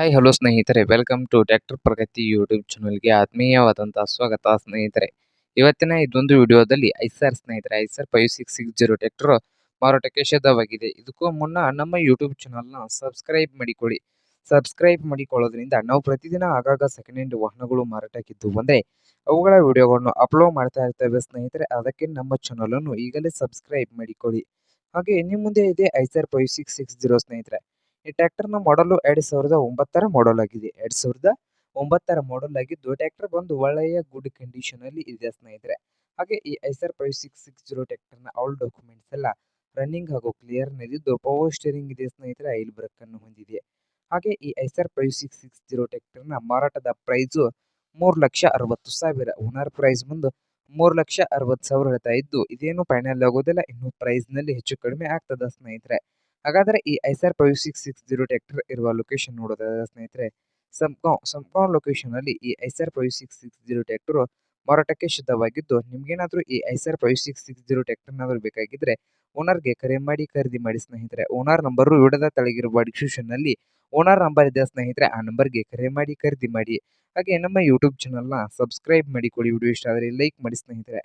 Hi hello ಸ್ನೇಹಿತರೆ. Welcome to tractor Pragati YouTube ಚಾನಲ್ಗೆ ಆತ್ಮೀಯವಾದಂಥ ಸ್ವಾಗತ ಸ್ನೇಹಿತರೆ. ಇವತ್ತಿನ ಇದೊಂದು ವಿಡಿಯೋದಲ್ಲಿ ಐಸರ್ ಸ್ನೇಹಿತರೆ Eicher five six six zero tractor ಮಾರಾಟಕ್ಕೆ ಶುದ್ಧವಾಗಿದೆ. ಇದಕ್ಕೂ ಮುನ್ನ ನಮ್ಮ ಯೂಟ್ಯೂಬ್ ಚಾನಲ್ನ ಸಬ್ಸ್ಕ್ರೈಬ್ ಮಾಡಿಕೊಳ್ಳಿ. ಸಬ್ಸ್ಕ್ರೈಬ್ ಮಾಡಿಕೊಳ್ಳೋದ್ರಿಂದ ನಾವು ಪ್ರತಿದಿನ ಆಗಾಗ ಸೆಕೆಂಡ್ ಹ್ಯಾಂಡ್ ವಾಹನಗಳು ಮಾರಾಟಕ್ಕಿದ್ದು ಬಂದರೆ ಅವುಗಳ ವಿಡಿಯೋಗಳನ್ನು ಅಪ್ಲೋಡ್ ಮಾಡ್ತಾ ಇರ್ತೇವೆ ಸ್ನೇಹಿತರೆ. ಅದಕ್ಕೆ ನಮ್ಮ ಚಾನಲನ್ನು ಈಗಲೇ ಸಬ್ಸ್ಕ್ರೈಬ್ ಮಾಡಿಕೊಳ್ಳಿ. ಹಾಗೆ ನಿಮ್ಮ ಮುಂದೆ ಇದೆ Eicher five six six zero ಸ್ನೇಹಿತರೆ. ಈ ಟ್ರ್ಯಾಕ್ಟರ್ನ ಮಾಡಲು ಎರಡು ಸಾವಿರದ ಒಂಬತ್ತರ ಮಾಡಲ್ ಆಗಿದೆ. ಎರಡು ಸಾವಿರದ ಒಂಬತ್ತರ ಮಾಡಲ್ ಆಗಿದ್ದು ಟ್ರ್ಯಾಕ್ಟರ್ ಬಂದು ಒಳ್ಳೆಯ ಗುಡ್ ಕಂಡೀಷನ್ ಅಲ್ಲಿ ಇದೆ ಸ್ನೇಹಿತರೆ. ಹಾಗೆ ಈ Eicher five six six zero ಟ್ರ್ಯಾಕ್ಟರ್ನ ಆಲ್ ಡಾಕ್ಯುಮೆಂಟ್ಸ್ ಎಲ್ಲ ರನ್ನಿಂಗ್ ಹಾಗೂ ಕ್ಲಿಯರ್ ನಲ್ಲಿದ್ದು ಪವರ್ ಸ್ಟೇರಿಂಗ್ ಇದೆ ಸ್ನೇಹಿತರೆ, ಐಲ್ ಬ್ರೇಕ್ ಅನ್ನು ಹೊಂದಿದೆ. ಹಾಗೆ ಈ Eicher five six six zero ಟ್ರ್ಯಾಕ್ಟರ್ನ ಮಾರಾಟದ ಪ್ರೈಸ್ ಮೂರು ಲಕ್ಷ ಅರವತ್ತು ಸಾವಿರ ಓನರ್ ಪ್ರೈಸ್ ಬಂದು ಮೂರು ಲಕ್ಷ ಅರವತ್ತು ಸಾವಿರ ಹೇಳ್ತಾ ಇದ್ದು ಇದೇನು ಫೈನಲ್ ಆಗೋದಿಲ್ಲ, ಇನ್ನು ಪ್ರೈಸ್ನಲ್ಲಿ ಹೆಚ್ಚು ಕಡಿಮೆ ಆಗ್ತದ ಸ್ನೇಹಿತರೆ. ಹಾಗಾದರೆ ಈ Eicher five six six zero tractor ಇರುವ ಲೊಕೇಶನ್ ನೋಡೋದಾದ್ರೆ ಸ್ನೇಹಿತರೆ ಸಂಪ್ಗಾಂವ್ ಸಂಪ್ಗಾಂವ್ ಲೊಕೇಶನಲ್ಲಿ ಈ Eicher five six six zero tractor ಮಾರಾಟಕ್ಕೆ ಸಿದ್ಧವಾಗಿದ್ದು ನಿಮ್ಗೇನಾದರೂ ಈ Eicher five six six zero ಟ್ರ್ಯಾಕ್ಟರ್ನಾದರೂ ಬೇಕಾಗಿದ್ದರೆ ಓನರ್ಗೆ ಕರೆ ಮಾಡಿ, ಖರೀದಿ ಮಾಡಿ ಸ್ನೇಹಿತರೆ. ಓನರ್ ನಂಬರು ವಿಡದ ತಳಗಿರುವ ಡಿಸ್ಕ್ರಿಪ್ಷನ್ನಲ್ಲಿ ಓನರ್ ನಂಬರ್ ಇದೆ ಸ್ನೇಹಿತರೆ, ಆ ನಂಬರ್ಗೆ ಕರೆ ಮಾಡಿ, ಖರೀದಿ ಮಾಡಿ. ಹಾಗೆ ನಮ್ಮ ಯೂಟ್ಯೂಬ್ ಚಾನಲ್ನ ಸಬ್ಸ್ಕ್ರೈಬ್ ಮಾಡಿಕೊಳ್ಳಿ ವಿಡಿಯೋ ಇಷ್ಟ ಆದರೆ ಲೈಕ್ ಮಾಡಿ ಸ್ನೇಹಿತರೆ.